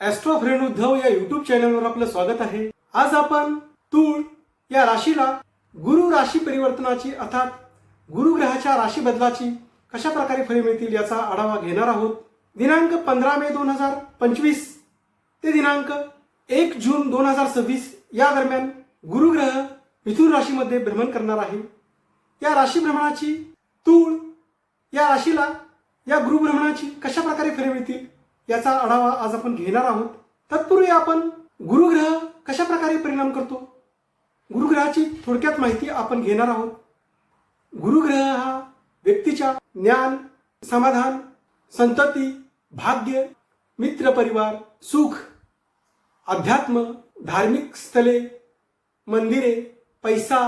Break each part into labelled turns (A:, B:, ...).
A: Austro friend Uddhav या YouTube चॅनलवर आपलं स्वागत आहे. आज आपण तूळ या राशीला गुरु राशी परिवर्तनाची अर्थात गुरुग्रहाच्या राशी बदलाची कशा प्रकारे फळे मिळतील याचा आढावा घेणार आहोत. दिनांक पंधरा मे दोन हजार पंचवीस ते दिनांक एक जून दोन हजार सव्वीस या दरम्यान गुरुग्रह मिथुन राशीमध्ये भ्रमण करणार आहे. या राशी भ्रमणाची तूळ या राशीला या गुरुभ्रमणाची कशा प्रकारे फळे मिळतील याचा आढावा आज आपण घेणार आहोत. तत्पूर्वी आपण गुरुग्रह कशा प्रकारे परिणाम करतो? गुरुग्रहाची थोडक्यात माहिती आपण घेणार आहोत. गुरुग्रह हा व्यक्तीच्या ज्ञान समाधान संतती भाग्य मित्र परिवार सुख अध्यात्म धार्मिक स्थळे मंदिरे पैसा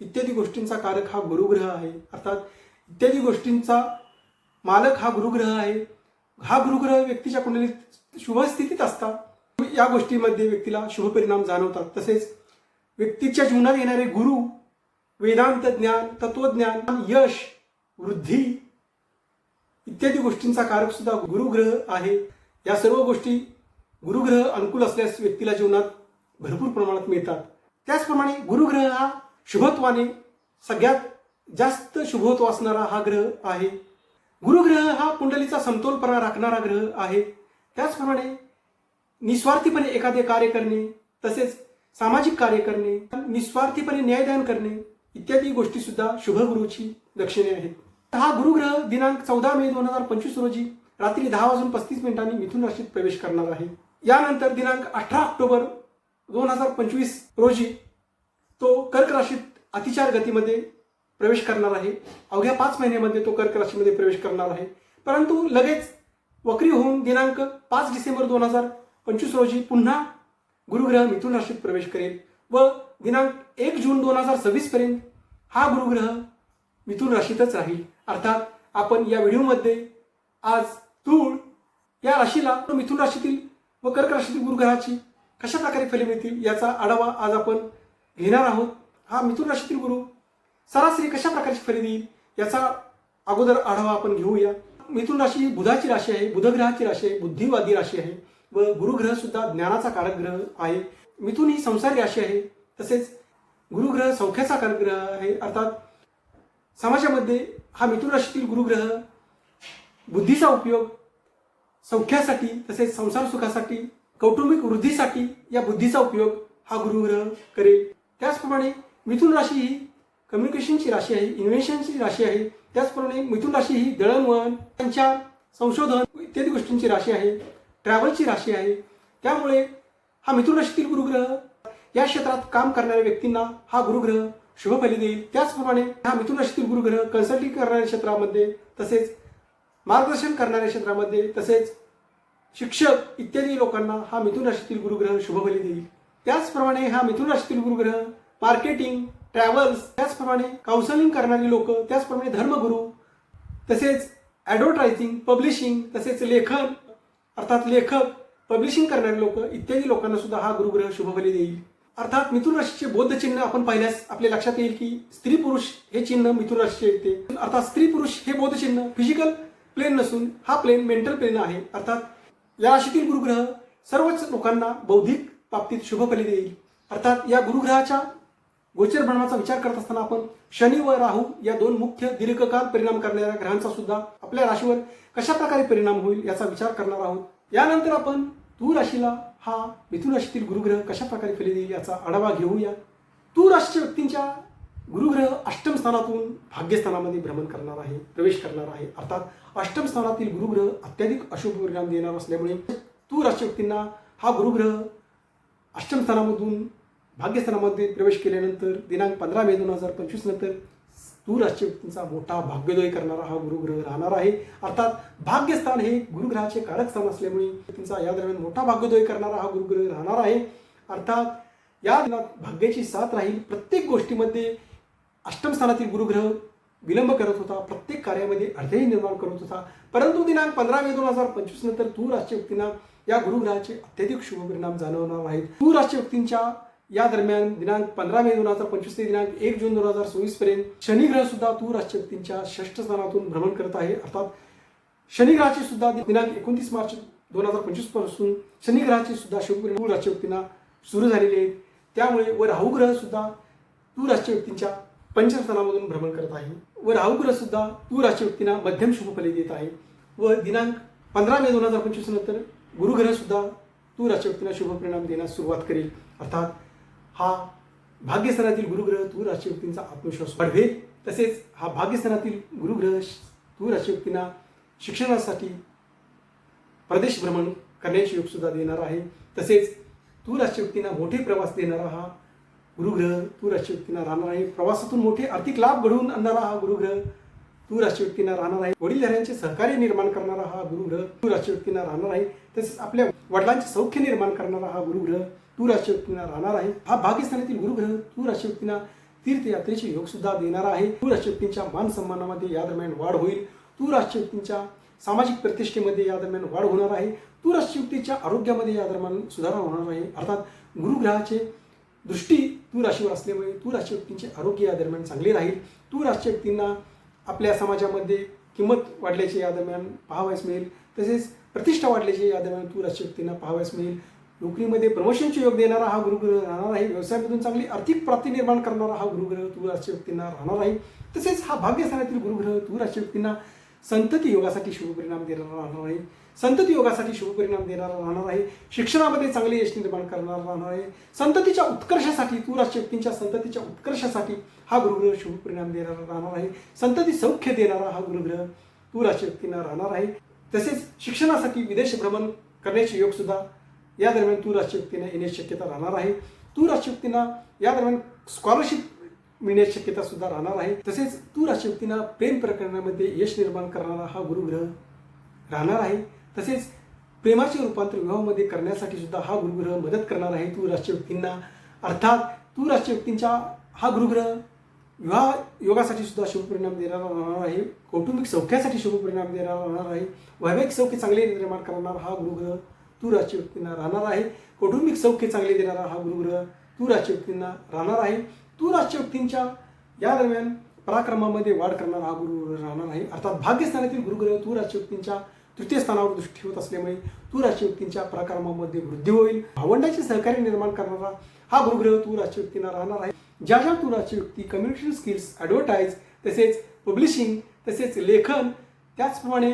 A: इत्यादी गोष्टींचा कारक हा गुरुग्रह आहे. अर्थात इत्यादी गोष्टींचा मालक हा गुरुग्रह आहे. हा गुरुग्रह व्यक्तीच्या कुंडलीत शुभ स्थितीत असतात या गोष्टीमध्ये व्यक्तीला शुभ परिणाम जाणवतात. तसेच व्यक्तीच्या जीवनात येणारे गुरु वेदांत ज्ञान तत्वज्ञान यश वृद्धी इत्यादी गोष्टींचा कारक सुद्धा गुरुग्रह आहे. या सर्व गोष्टी गुरुग्रह अनुकूल असल्यास व्यक्तीला जीवनात भरपूर प्रमाणात मिळतात. त्याचप्रमाणे गुरुग्रह हा शुभत्वाने सगळ्यात जास्त शुभत्व असणारा हा ग्रह आहे. गुरुग्रह हा कुंडलीचा समतोलपणा राखणारा ग्रह आहे. त्याचप्रमाणे निस्वार्थीपणे एखादे कार्य करणे तसेच सामाजिक कार्य करणे निस्वार्थीपणे न्यायदान करणे इत्यादी गोष्टी सुद्धा शुभगुरूची लक्षणे आहेत. हा गुरुग्रह दिनांक चौदा मे दोन हजार पंचवीस रोजी रात्री दहा वाजून पस्तीस मिनिटांनी मिथुन राशीत प्रवेश करणार आहे. यानंतर दिनांक अठरा ऑक्टोबर दोन हजार पंचवीस रोजी तो कर्क राशीत अतिचार गतीमध्ये प्रवेश करणार आहे. अवघ्या पाच महिन्यामध्ये तो कर्क राशीमध्ये प्रवेश करणार आहे. परंतु लगेच वक्री होऊन दिनांक पाच डिसेंबर दोन हजार पंचवीस रोजी पुन्हा गुरुग्रह मिथुन राशीत प्रवेश करेल व दिनांक एक जून दोन हजार सव्वीस पर्यंत हा गुरुग्रह मिथुन राशीतच राहील. अर्थात आपण या व्हिडिओमध्ये आज तूळ या राशीला मिथुन राशीतील व कर्क राशीतील गुरुग्रहाची कशा प्रकारे फले मिळतील याचा आढावा आज आपण घेणार आहोत. हा मिथुन राशीतील गुरु सरासरी कशा प्रकारची खरेदी? याचा अगोदर आढावा आपण घेऊया. मिथुन राशी ही बुधाची राशी आहे बुधग्रहाची राशी आहे बुद्धिवादी राशी आहे व गुरुग्रह सुद्धा ज्ञानाचा कारक ग्रह आहे. मिथुन ही संसारी राशी आहे तसेच गुरुग्रह सौख्याचा कारक ग्रह आहे. अर्थात समाजामध्ये हा मिथुन राशीतील गुरुग्रह बुद्धीचा उपयोग सौख्यासाठी तसेच संसार सुखासाठी कौटुंबिक वृद्धीसाठी या बुद्धीचा उपयोग हा गुरुग्रह करेल. त्याचप्रमाणे मिथुन राशी ही कम्युनिकेशनची राशी आहे इन्व्हेन्शनची राशी आहे त्याचप्रमाणे मिथुन राशी ही दळणवळण संचार संशोधन इत्यादी गोष्टींची राशी आहे ट्रॅव्हलची राशी आहे. त्यामुळे हा मिथुन राशीतील गुरुग्रह या क्षेत्रात काम करणाऱ्या व्यक्तींना हा गुरुग्रह शुभ फली देईल. त्याचप्रमाणे हा मिथुन राशीतील गुरुग्रह कन्सल्टिंग करणाऱ्या क्षेत्रामध्ये तसेच मार्गदर्शन करणाऱ्या क्षेत्रामध्ये तसेच शिक्षक इत्यादी लोकांना हा मिथुन राशीतील गुरुग्रह शुभफली देईल. त्याचप्रमाणे हा मिथुन राशीतील गुरुग्रह मार्केटिंग ट्रॅव्हल्स त्याचप्रमाणे काउन्सलिंग करणारी लोक त्याचप्रमाणे धर्मगुरू तसेच ॲडव्हर्टायझिंग पब्लिशिंग तसेच लेखन अर्थात लेखक पब्लिशिंग करणारे लोक इत्यादी लोकांना सुद्धा हा गुरुग्रह शुभफली देईल. अर्थात मिथुन राशीचे बौद्ध चिन्ह आपण पाहिल्यास आपल्या लक्षात येईल की स्त्री पुरुष हे चिन्ह मिथुन राशीचे येते. अर्थात स्त्री पुरुष हे बौद्ध चिन्ह फिजिकल प्लेन नसून हा प्लेन मेंटल प्लेन आहे. अर्थात या राशीतील गुरुग्रह सर्वच लोकांना बौद्धिक बाबतीत शुभफली देईल. अर्थात या गुरुग्रहाच्या गोचर भ्रमणाचा विचार करत असताना आपण शनी व राहू या दोन मुख्य दीर्घकाल परिणाम करणाऱ्या ग्रहांचा सुद्धा आपल्या राशीवर कशा प्रकारे परिणाम होईल याचा विचार करणार आहोत. यानंतर आपण तू राशीला हा मिथुन राशीतील गुरुग्रह कशा प्रकारे फली देईल याचा आढावा घेऊया. तू राशीच्या व्यक्तींच्या गुरुग्रह अष्टम स्थानातून भाग्यस्थानामध्ये भ्रमण करणार आहे प्रवेश करणार आहे. अर्थात अष्टम स्थानातील गुरुग्रह अत्याधिक अशुभ परिणाम देणार असल्यामुळे तू राशी व्यक्तींना हा गुरुग्रह अष्टम स्थानामधून भाग्यस्थानामध्ये प्रवेश केल्यानंतर दिनांक पंधरा मे दोन हजार पंचवीस नंतर तू राष्ट्रीय व्यक्तींचा मोठा भाग्योदय करणारा हा गुरुग्रह राहणार आहे. अर्थात भाग्यस्थान हे गुरुग्रहाचे कारक स्थान असल्यामुळे तुमचा या दरम्यान मोठा भाग्योदय करणारा हा गुरुग्रह राहणार आहे. अर्थात या दिनात भाग्याची साथ राहील. प्रत्येक गोष्टीमध्ये अष्टम स्थानातील गुरुग्रह विलंब करत होता. प्रत्येक कार्यामध्ये अडथळे निर्माण करत होता. परंतु दिनांक पंधरा मे दोन हजार पंचवीस नंतर तू राष्ट्रीय व्यक्तींना या गुरुग्रहाचे अत्यधिक शुभ परिणाम जाणवणार आहेत. तू राष्ट्रीय व्यक्तींच्या या दरम्यान दिनांक पंधरा मे दोन हजार पंचवीस ते दिनांक एक जून दोन हजार सव्वीस पर्यंत शनिग्रह सुद्धा तूर राष्ट्रीय व्यक्तींच्या षष्ठ स्थानातून भ्रमण करत आहे. अर्थात शनिग्रहाची सुद्धा दिनांक एकोणतीस मार्च दोन हजार पंचवीसपासून शनी ग्रहाचे सुद्धा शुभपरिणाम तूळ राशी सुरू झालेले आहेत. त्यामुळे व राहू ग्रह सुद्धा तूर राष्ट्रव्यक्तींच्या व्यक्तींच्या पंचस्थानामधून भ्रमण करत आहे. व राहू ग्रह सुद्धा तूर राष्ट्रव्यक्तींना व्यक्तींना मध्यम शुभफले देत आहे. व दिनांक पंधरा मे दोन हजार पंचवीस नंतर गुरुग्रह सुद्धा तू राष्ट्रव्यक्तींना शुभ परिणाम देण्यास सुरुवात करेल. अर्थात हा भाग्यस्थानातील गुरुग्रह तूर राशी आत्मविश्वास वाढवेल. तसेच हा भाग्यस्थानातील गुरुग्रह तूर राशी शिक्षणासाठी प्रदेश भ्रमण करण्याची योग सुद्धा देणार आहे. तसेच तूर राशी मोठे प्रवास देणारा हा गुरुग्रह तूर राशी राहणार आहे. प्रवासातून मोठे आर्थिक लाभ घडवून आणणारा हा गुरुग्रह तूर राशी राहणार आहे. वडीलधाऱ्यांचे सहकार्य निर्माण करणारा हा गुरुग्रह तूर राशी राहणार आहे. तसेच आपल्या वडिलांचे सौख्य निर्माण करणारा हा गुरुग्रह तूळ राशी राहणार आहे. हा भाग्यस्थानातील गुरुग्रह तूर राशी तीर्थयात्रेचे योग सुद्धा देणार आहे. तूळ राशी मान सन्मानामध्ये या दरम्यान वाढ होईल. तूर राशी सामाजिक प्रतिष्ठेमध्ये या दरम्यान वाढ होणार आहे. तूर राशी आरोग्यामध्ये या दरम्यान सुधारणा होणार आहे. अर्थात गुरुग्रहाचे दृष्टी तू राशीवर असल्यामुळे तू राशी आरोग्य या दरम्यान चांगले राहील. तू राशी आपल्या समाजामध्ये किंमत वाढल्याचे या दरम्यान पाहावयास मिळेल. तसेच प्रतिष्ठा वाढल्याचे या दरम्यान तू राशी पाहावयास मिळेल. नोकरीमध्ये प्रमोशनचे योग देणारा हा गुरुग्रह राहणार आहे. व्यवसायामधून चांगली आर्थिक प्राप्ती निर्माण करणारा हा गुरुग्रह तूर राशी व्यक्तींना राहणार आहे. तसेच हा भाग्यस्थानातील गुरुग्रह तूर राशी व्यक्तींना संतती योगासाठी शुभपरिणाम देणारा राहणार आहे. संतती योगासाठी शुभपरिणाम देणारा राहणार आहे. शिक्षणामध्ये चांगले यश निर्माण करणारा राहणार आहे. संततीच्या उत्कर्षासाठी तूर राशी व्यक्तींच्या संततीच्या उत्कर्षासाठी हा गुरुग्रह शुभपरिणाम देणारा राहणार आहे. संतती सौख्य देणारा हा गुरुग्रह तूर राशी व्यक्तींना राहणार आहे. तसेच शिक्षणासाठी विदेश भ्रमण करण्याचे योग सुद्धा या दरम्यान तू राशी व्यक्तींना येण्याची शक्यता राहणार आहे. तू राशी व्यक्तींना या दरम्यान स्कॉलरशिप मिळण्याची शक्यता सुद्धा राहणार आहे. तसेच तू राशी प्रेम प्रकरणामध्ये यश निर्माण करणारा हा गुरुग्रह राहणार आहे. तसेच प्रेमाचे रूपांतर विवाहामध्ये करण्यासाठी सुद्धा हा गुरुग्रह मदत करणार आहे. तू राष्ट्रीय व्यक्तींना अर्थात तू राष्ट्रीय व्यक्तींच्या हा गुरुग्रह विवाह योगासाठी सुद्धा शुभपरिणाम देणारा राहणार आहे. कौटुंबिक सौख्यासाठी शुभपरिणाम देणारा राहणार आहे. वैवाहिक सौख्य चांगले निर्माण करणारा हा गुरुग्रह तू राशी व्यक्तींना राहणार आहे. कौटुंबिक सौख्य चांगले देणारा हा गुरुग्रह तू राशी व्यक्तींना राहणार आहे. तू राशी व्यक्तींच्या या दरम्यान पराक्रमामध्ये वाढ करणारा हा गुरुग्रह राहणार आहे. अर्थात भाग्यस्थानातील गुरुग्रह तू राशी व्यक्तींच्या तृतीय स्थानावर दृष्टी ठेवत असल्यामुळे तू राशी व्यक्तींच्या पराक्रमामध्ये वृद्धी होईल. भावंडाचे सहकार्य निर्माण करणारा हा गुरुग्रह तू राष्ट्रीय व्यक्तींना राहणार आहे. ज्या ज्या तू राशी व्यक्ती कम्युनिकेशन स्किल्स ॲडव्हर्टाईज तसेच पब्लिशिंग तसेच लेखन त्याचप्रमाणे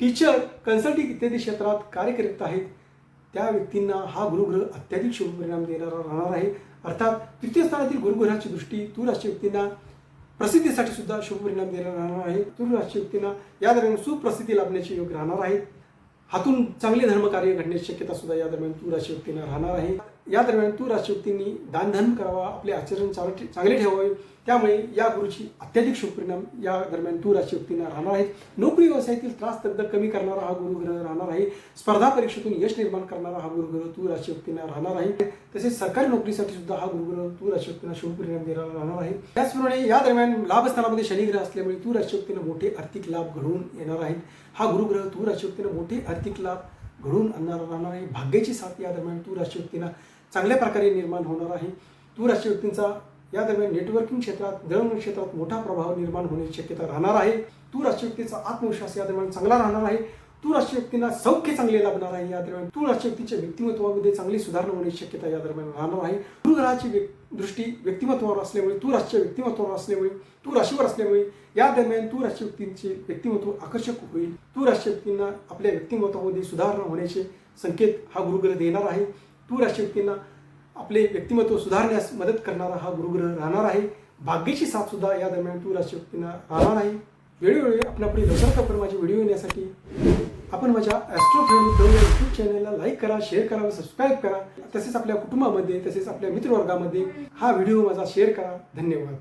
A: टीचर कन्सल्टिंग इत्यादी क्षेत्रात कार्य करीत आहेत. त्या व्यक्तींना हा गुरुग्रह अत्याधिक शुभ परिणाम देणारा राहणार आहे. अर्थात तृतीय स्थानातील गुरुग्रहाची दृष्टी तू राष्ट्रीय व्यक्तींना प्रसिद्धीसाठी सुद्धा शुभ परिणाम देणार राहणार आहे. तू राष्ट्रीय व्यक्तींना या दरम्यान सुप्रसिद्धी लाभण्याचे योग राहणार आहेत हातून चांगले धर्मकार्य घडण्याची शक्यता सुद्धा या दरम्यान तू राशी व्यक्तींना राहणार आहे. या दरम्यान तू राष्ट्रीय दानधन करावा आपले आचरण चांगले चांगले ठेवावे. त्यामुळे या गुरुची अत्याधिक शुभपरिणाम या दरम्यान तू राष्ट्रीय राहणार आहेत नोकरी व्यवसायातील त्रास तब्दल कमी करणारा हा गुरुग्रह राहणार आहे. स्पर्धा परीक्षेतून यश निर्माण करणारा हा गुरुग्रह तू राष्ट्रीय राहणार आहे. तसेच सरकारी नोकरीसाठी सुद्धा हा गुरुग्रह तू राष्ट्रीय शुभपरिणाम देणारा राहणार आहे. त्याचप्रमाणे या दरम्यान लाभस्थानामध्ये शनिग्रह असल्यामुळे तू राष्ट्रीय मोठे आर्थिक लाभ घडवून येणार आहेत हा गुरुग्रह तू राष्ट्रीय मोठे आर्थिक लाभ घडवून आणणारा राहणार आहे. भाग्याची साथ या दरम्यान तू राष्ट्रव्यक्तींना चांगल्या प्रकारे निर्माण होणार आहे. तू राष्ट्रीय व्यक्तींचा या दरम्यान नेटवर्किंग क्षेत्रात दळणवळण क्षेत्रात मोठा प्रभाव निर्माण होण्याची शक्यता राहणार आहे. तू राष्ट्रीय व्यक्तीचा आत्मविश्वास या दरम्यान चांगला राहणार आहे. तू राष्ट्रव्यक्तींना सौख्य चांगले लाभणार आहे. या दरम्यान तू राष्ट्रव्यक्तीच्या व्यक्तिमत्वामध्ये चांगली सुधारणा होण्याची शक्यता या दरम्यान राहणार आहे. गुरुग्रहाची व्यक- दृष्टी व्यक्तिमत्वावर असल्यामुळे तू राष्ट्रीय व्यक्तिमत्वावर असल्यामुळे तू राशीवर असल्यामुळे या दरम्यान तू राष्ट्रीय व्यक्तींचे व्यक्तिमत्व आकर्षक होईल. तू राष्ट्रव्यक्तींना आपल्या व्यक्तिमत्वामध्ये सुधारणा होण्याचे संकेत हा गुरुग्रह देणार आहे. तू राष्ट्रीय व्यक्तींना आपले व्यक्तिमत्व सुधारण्यास मदत करणारा हा गुरुग्रह राहणार आहे. भाग्याची साथ सुद्धा या दरम्यान तू राष्ट्रीय व्यक्तींना राहणार आहे. वेळोवेळी आपल्यापुढे लवकरात लवकर माझे व्हिडिओ येण्यासाठी आपण माझ्या ॲस्ट्रो फ्रेंड या यूट्यूब चॅनलला लाईक करा शेअर करा सबस्क्राईब करा. तसेच आपल्या कुटुंबामध्ये तसेच आपल्या मित्रवर्गामध्ये हा व्हिडिओ माझा शेअर करा. धन्यवाद.